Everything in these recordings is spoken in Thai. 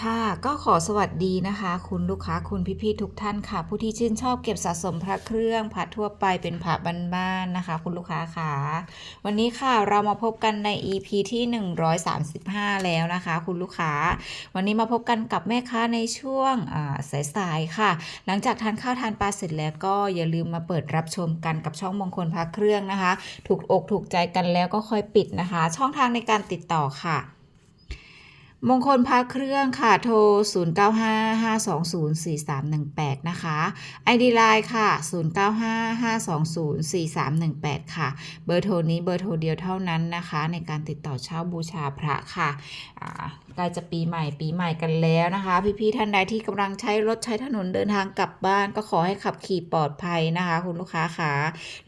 ค่ะก็ขอสวัสดีนะคะ คุณลูกค้าคุณพี่ๆทุกท่านค่ะ ผู้ที่ชื่นชอบเก็บสะสมพระเครื่องพระทั่วไปเป็นพระบ้านๆนะคะ คุณลูกค้าค่ะวันนี้ค่ะเรามาพบกันใน EP ที่ 135 แล้วนะคะ คุณลูกค้า วันนี้มาพบกันกับแม่ค้าในช่วงสายๆค่ะ หลังจากทานข้าวทานปลาเสร็จแล้วก็อย่าลืมมาเปิดรับชมกันกับช่องมงคลพระเครื่องนะคะ ถูกอกถูกใจกันแล้วก็ค่อยปิดนะคะ ช่องทางในการติดต่อค่ะ มงคลพระเครื่องค่ะโทร 0955204318 นะคะ ID Line ค่ะ 0955204318 ค่ะ เบอร์โทรนี้เบอร์โทรเดียวเท่านั้นนะคะ ในการติดต่อเช่าบูชาพระค่ะใกล้จะปีใหม่ปีใหม่กันแล้วนะคะ พี่ๆท่านใดที่กำลังใช้รถใช้ถนนเดินทางกลับบ้าน ก็ขอให้ขับขี่ปลอดภัยนะคะ คุณลูกค้าค่ะ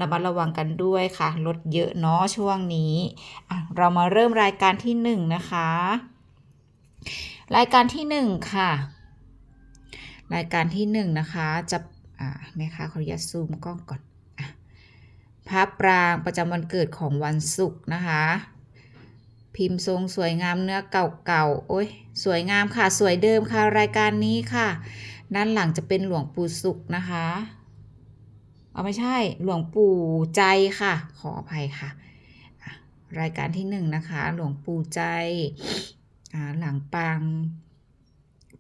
ระมัดระวังกันด้วยค่ะรถเยอะเนาะช่วงนี้เรามาเริ่มรายการที่หนึ่งนะคะ รายการที่หนึ่งค่ะ รายการที่หนึ่งนะคะจะอ่าแม่ค้าขออนุญาตซูมกล้องก่อนอพระปรางประจำวันเกิดของวันศุกร์นะคะ พิมพ์ทรงสวยงามเนื้อเก่าๆโอ้ยสวยงามค่ะสวยเดิมค่ะรายการนี้ค่ะ ด้านหลังจะเป็นหลวงปู่สุขนะคะเอาไม่ใช่หลวงปู่ใจค่ะ ขออภัยค่ะ รายการที่หนึ่งนะคะ หลวงปู่ใจ หลังปาง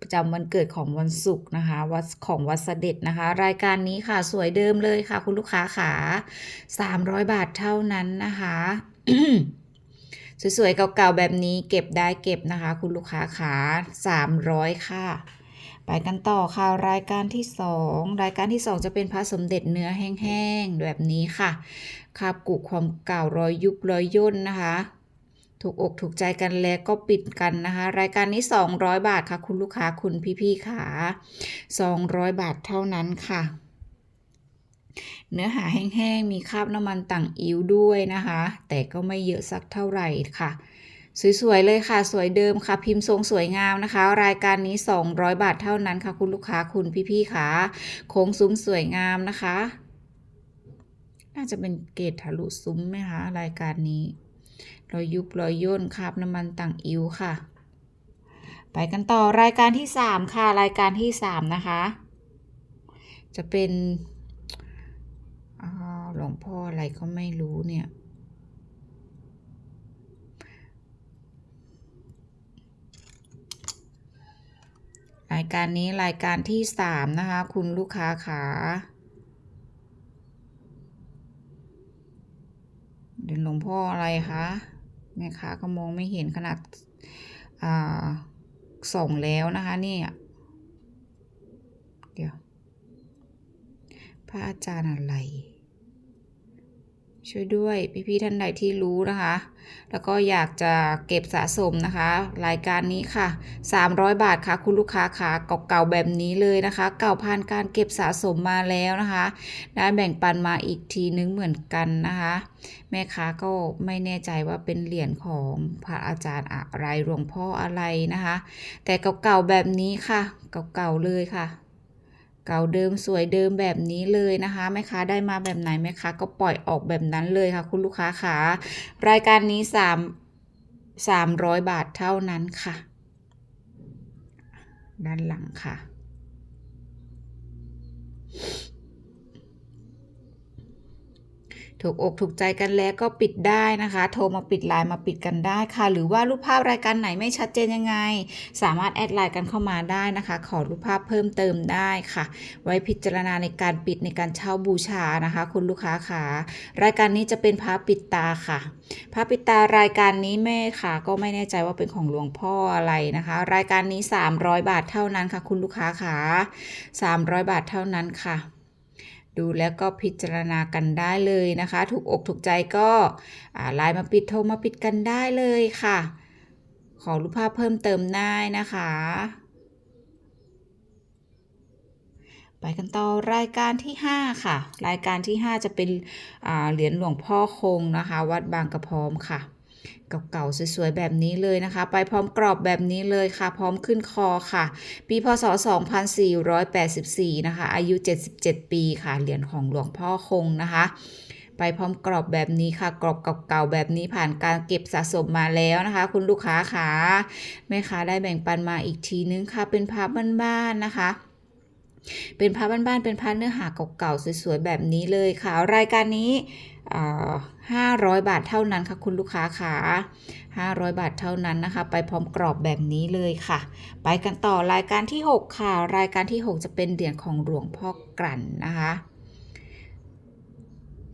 ประจำวันเกิดของวันศุกร์นะคะวัดของวัดเสด็จนะคะ รายการนี้ค่ะสวยเดิมเลยค่ะ คุณลูกค้าขา300 บาทเท่านั้นนะคะสวยๆ เก่าๆ แบบนี้เก็บได้เก็บนะคะ คุณลูกค้าขา300 ค่ะ ไปกันต่อค่ะรายการที่ 2 รายการที่ 2 จะเป็นพระสมเด็จเนื้อแห้งๆ แบบนี้ค่ะคาบกุความเก่ารอยยุบรอยย่นนะคะ ถูกอกถูกใจกันแล้วก็ปิดกันนะคะ รายการนี้ 200 บาทค่ะ คุณลูกค้าคุณพี่ๆค่ะ200 บาทเท่านั้นค่ะ เนื้อหาแห้งๆ มีคราบน้ำมันต่างอิ้วด้วยนะคะ แต่ก็ไม่เยอะสักเท่าไหร่ค่ะสวยๆเลยค่ะ สวยเดิมค่ะ พิมพ์ทรงสวยงามนะคะ รายการนี้ 200 บาทเท่านั้นค่ะ คุณลูกค้าคุณพี่ๆค่ะโค้งซุ้มสวยงามนะคะ น่าจะเป็นเกรดทะลุซุ้มไหมคะรายการนี้ รอยยุบรอยย่นคราบน้ำมันต่างอิ้วค่ะ ไปกันต่อรายการที่ 3 ค่ะ รายการที่ 3 นะคะ จะเป็นอ่าหลวงพ่ออะไรก็ไม่รู้เนี่ยรายการนี้รายการที่ 3 นะคะ คุณลูกค้าขาเดี๋ยวหลว งพ่ออะไรคะแม่ค้าก็มองไม่เห็นขนาดาส่องแล้วนะคะนี่เดี๋ยว พระอาจารย์อะไร ช่วยด้วยพี่ๆท่านใดที่รู้นะคะ แล้วก็อยากจะเก็บสะสมนะคะ รายการนี้ค่ะ 300 บาทค่ะ คุณลูกค้าค่ะเก่าๆแบบนี้เลยนะคะ เก่าผ่านการเก็บสะสมมาแล้วนะคะ ได้แบ่งปันมาอีกทีนึงเหมือนกันนะคะ แม่ค้าก็ไม่แน่ใจว่าเป็นเหรียญของพระอาจารย์อะไรหลวงพ่ออะไรนะคะ แต่เก่าๆแบบนี้ค่ะ เก่าๆเลยค่ะ เก่าเดิมสวยเดิมแบบนี้เลยนะคะแม่ค้าได้มาแบบไหนแม่ค้าก็ปล่อยออกแบบนั้นเลยค่ะ คุณลูกค้าขารายการนี้สามสามร้อยบาทเท่านั้นค่ะ ด้านหลังค่ะ ถูกอกถูกใจกันแล้วก็ปิดได้นะคะ โทรมาปิดไลน์มาปิดกันได้ค่ะ หรือว่ารูปภาพรายการไหนไม่ชัดเจนยังไง สามารถแอดไลน์กันเข้ามาได้นะคะ ขอรูปภาพเพิ่มเติมได้ค่ะ ไว้พิจารณาในการปิดในการเช่าบูชานะคะ คุณลูกค้าค่ะรายการนี้จะเป็นพระปิดตาค่ะพระปิดตารายการนี้แม่ค่ะ ก็ไม่แน่ใจว่าเป็นของหลวงพ่ออะไรนะคะ รายการนี้ 300 บาทเท่านั้นค่ะ คุณลูกค้าค่ะ300 บาทเท่านั้นค่ะ ดูแล้วก็พิจารณากันได้เลยนะคะ ถูกอกถูกใจก็อ่าไลน์มาปิดโทรมาปิดกันได้เลยค่ะ ขอรูปภาพเพิ่มเติมได้นะคะ ไปกันต่อรายการที่ 5 ค่ะ รายการที่ 5 จะเป็นเหรียญหลวงพ่อคงนะคะ วัดบางกระพร้อมค่ะ เก่าๆสวยๆแบบนี้เลยนะคะ ไปพร้อมกรอบแบบนี้เลยค่ะ พร้อมขึ้นคอค่ะ ปีพศ 2484 นะคะ อายุ 77 ปีค่ะ เหรียญของหลวงพ่อคงนะคะไปพร้อมกรอบแบบนี้ค่ะ กรอบเก่าๆแบบนี้ผ่านการเก็บสะสมมาแล้วนะคะ คุณลูกค้าขาแม่ค้าได้แบ่งปันมาอีกทีนึงค่ะ เป็นภาพบ้านๆนะคะเป็นผ้าบ้านๆ เป็นผ้าเนื้อหาเก่าๆ สวยๆ แบบนี้เลยค่ะ รายการนี้ ห้าร้อยบาทเท่านั้นค่ะคุณลูกค้าค่ะ500 บาทเท่านั้นนะคะ ไปพร้อมกรอบแบบนี้เลยค่ะ ไปกันต่อรายการที่ 6 ค่ะ รายการที่ 6 จะเป็นเหรียญของหลวงพ่อกลั่นนะคะ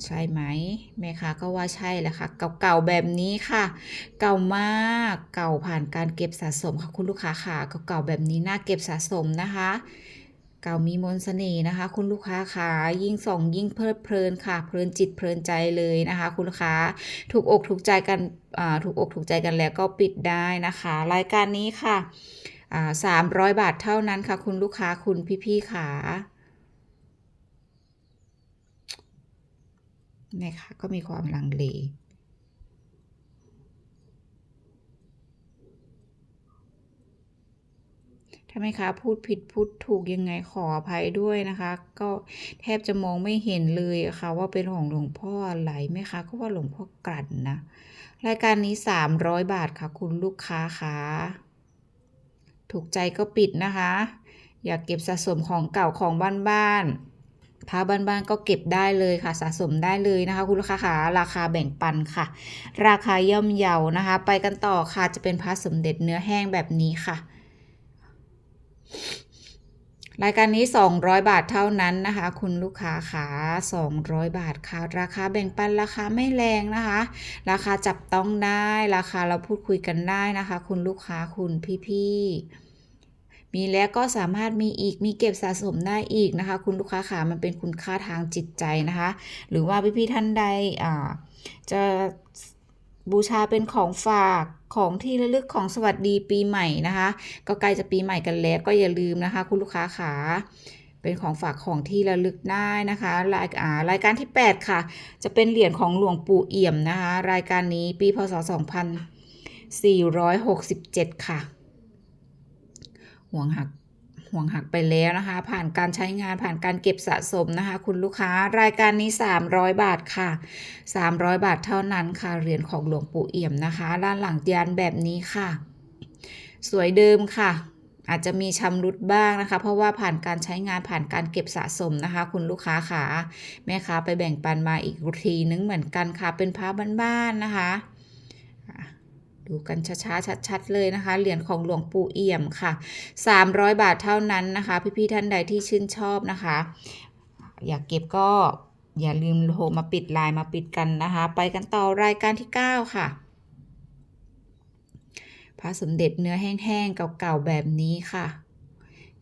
ใช่ไหมแม่ค้าก็ว่าใช่แหละค่ะ เก่าๆแบบนี้ค่ะ เก่ามากเก่าผ่านการเก็บสะสมค่ะคุณลูกค้าค่ะเก่าๆแบบนี้น่าเก็บสะสมนะคะ เก่ามีมนต์เสน่ห์นะคะ คุณลูกค้าค่ะยิ่งส่องยิ่งเพลิดเพลินค่ะ เพลินจิตเพลินใจเลยนะคะ คุณลูกค้าถูกอกถูกใจกันอ่าถูกอกถูกใจกันแล้วก็ปิดได้นะคะ รายการนี้ค่ะอ่าสามร้อยบาทเท่านั้นค่ะ คุณลูกค้าคุณพี่ๆค่ะแม่ค้าก็มีความลังเล ถ้าแม่ค้าพูดผิดพูดถูกยังไงขออภัยด้วยนะคะ ก็แทบจะมองไม่เห็นเลยะค่ะ ว่าเป็นของหลวงพ่ออะไรแม่ค้าก็ว่าหลวงพ่อกลั่นนะ รายการนี้ 300 บาทค่ะ คุณลูกค้าคะถูกใจก็ปิดนะคะ อยากเก็บสะสมของเก่าของบ้านๆผ้าบ้านๆก็เก็บได้เลยค่ะสะสมได้เลยนะคะ คุณลูกค้าคะราคาแบ่งปันค่ะ ราคาย่อมเยานะคะ ไปกันต่อค่ะจะเป็นพระสมเด็จเนื้อแห้งแบบนี้ค่ะ รายการนี้ 200 บาทเท่านั้นนะคะ คุณลูกค้าขา200 บาทค่ะ ราคาแบ่งปันราคาไม่แรงนะคะ ราคาจับต้องได้ ราคาเราพูดคุยกันได้นะคะ คุณลูกค้าคุณพี่ๆมีแล้วก็สามารถมีอีกมีเก็บสะสมได้อีกนะคะ คุณลูกค้าขามันเป็นคุณค่าทางจิตใจนะคะ หรือว่าพี่ๆท่านใดจะบูชาเป็นของฝาก ของที่ระลึกของสวัสดีปีใหม่นะคะ ก็ใกล้จะปีใหม่กันแล้วก็อย่าลืมนะคะ คุณลูกค้าขาเป็นของฝากของที่ระลึกได้นะคะรายอ่ารายการที่ 8 ค่ะ จะเป็นเหรียญของหลวงปู่เอี่ยมนะคะ รายการนี้ปีพศ 2467 ค่ะห่วงหัก ห่วงหักไปแล้วนะคะ ผ่านการใช้งานผ่านการเก็บสะสมนะคะ คุณลูกค้ารายการนี้ 300 บาทค่ะ 300 บาทเท่านั้นค่ะเหรียญของหลวงปู่เอี่ยมนะคะด้านหลังยันแบบนี้ค่ะ สวยเดิมค่ะ อาจจะมีชำรุดบ้างนะคะ เพราะว่าผ่านการใช้งานผ่านการเก็บสะสมนะคะ คุณลูกค้าขาแม่ค้าไปแบ่งปันมาอีกทีนึงเหมือนกันค่ะเป็นผ้าบ้านๆนะคะ ดูกันช้าๆชัดๆเลยนะคะ เหรียญของหลวงปู่เอี่ยมค่ะ 300 บาทเท่านั้นนะคะ พี่ๆท่านใดที่ชื่นชอบนะคะ อยากเก็บก็อย่าลืมโทรมาปิดไลน์มาปิดกันนะคะ ไปกันต่อรายการที่ 9 ค่ะพระสมเด็จเนื้อแห้งๆเก่าๆแบบนี้ค่ะ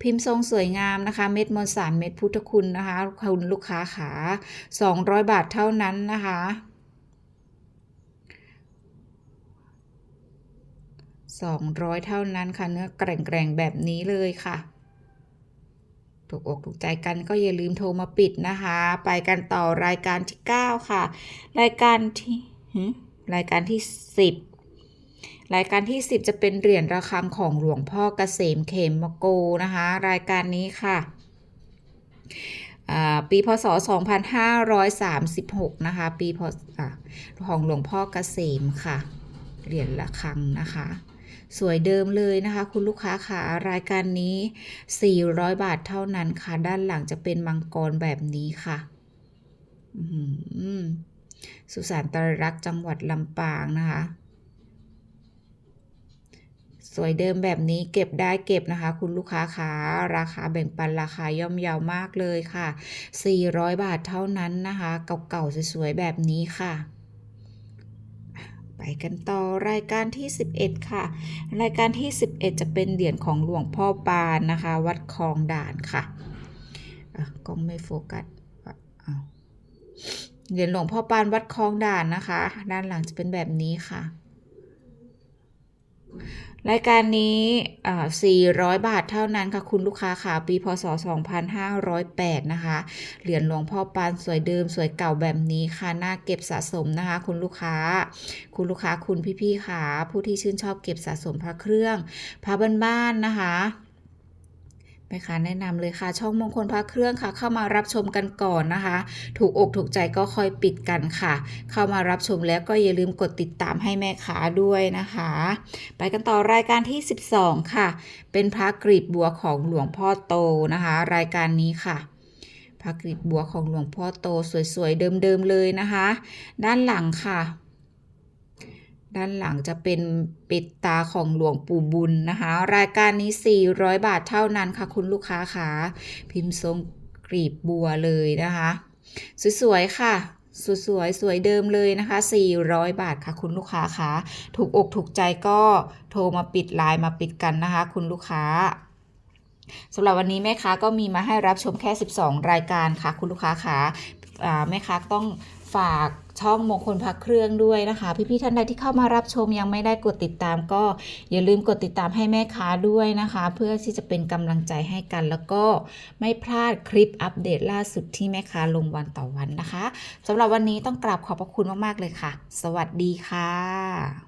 พิมพ์ทรงสวยงามนะคะ เม็ดมวลสารเม็ดพุทธคุณนะคะคุณลูกค้าขา 200 บาทเท่านั้นนะคะ 200 เท่านั้นค่ะ เนื้อแกร่งๆแบบนี้เลยค่ะ ถูกอกถูกใจกันก็อย่าลืมโทรมาปิดนะคะ ไปกันต่อรายการที่ 9 ค่ะ รายการที่รายการที่ 10 รายการที่ 10 จะเป็นเหรียญระฆังของหลวงพ่อเกษมเขมมโกนะคะ รายการนี้ค่ะปีพศ 2536 นะคะ ปีพศของหลวงพ่อเกษมค่ะ เหรียญระฆังนะคะ สวยเดิมเลยนะคะ คุณลูกค้าค่ะรายการนี้ 400 บาทเท่านั้นค่ะ ด้านหลังจะเป็นมังกรแบบนี้ค่ะสุสานตรรักจังหวัดลำปางนะคะ สวยเดิมแบบนี้เก็บได้เก็บนะคะ คุณลูกค้าคะราคาแบ่งปันราคาย่อมเยาวมากเลยค่ะ 400 บาทเท่านั้นนะคะ เก่าๆสวยๆแบบนี้ค่ะ ไปกันต่อรายการที่ 11 ค่ะ รายการที่ 11 จะเป็นเหรียญของหลวงพ่อปานนะคะ วัดคลองด่านค่ะกล้องไม่โฟกัสเหรียญหลวงพ่อปานวัดคลองด่านนะคะ ด้านหลังจะเป็นแบบนี้ค่ะ รายการนี้ 400 บาทเท่านั้นค่ะ คุณลูกค้าค่ะปีพศ 2508 นะคะ เหรียญหลวงพ่อปานสวยเดิมสวยเก่าแบบนี้ค่ะน่าเก็บสะสมนะคะ คุณลูกค้า คุณลูกค้าคุณพี่ๆค่ะ ผู้ที่ชื่นชอบเก็บสะสมพระเครื่อง พระบ้านๆนะคะ แม่ค้าแนะนำเลยค่ะ ช่องมงคลพระเครื่องค่ะ เข้ามารับชมกันก่อนนะคะ ถูกอกถูกใจก็ค่อยปิดกันค่ะ เข้ามารับชมแล้วก็อย่าลืมกดติดตามให้แม่ค้าด้วยนะคะ ไปกันต่อรายการที่ 12 ค่ะ เป็นพระกรีบบัวของหลวงพ่อโตนะคะ รายการนี้ค่ะพระกรีบบัวของหลวงพ่อโตสวยๆเดิมๆเลยนะคะ ด้านหลังค่ะ ด้านหลังจะเป็นปิดตาของหลวงปู่บุญนะคะ รายการนี้ 400 บาทเท่านั้นค่ะ คุณลูกค้าค่ะพิมพ์ทรงกรีบบัวเลยนะคะ สวยๆค่ะสวยๆสวยเดิมเลยนะคะ 400 บาทค่ะ คุณลูกค้าคะถูกอกถูกใจก็โทรมาปิดไลน์มาปิดกันนะคะ คุณลูกค้าสำหรับวันนี้แม่ค้าก็มีมาให้รับชมแค่ 12 รายการค่ะ คุณลูกค้าคะอ่าแม่ค้าต้อง ฝากช่องมงคลพักเครื่องด้วยนะคะ พี่ๆท่านใดที่เข้ามารับชมยังไม่ได้กดติดตาม ก็อย่าลืมกดติดตามให้แม่ค้าด้วยนะคะ เพื่อที่จะเป็นกำลังใจให้กัน แล้วก็ไม่พลาดคลิปอัปเดตล่าสุดที่แม่ค้าลงวันต่อวันนะคะสำหรับวันนี้ต้องกราบขอบพระคุณมากๆเลยค่ะ สวัสดีค่ะ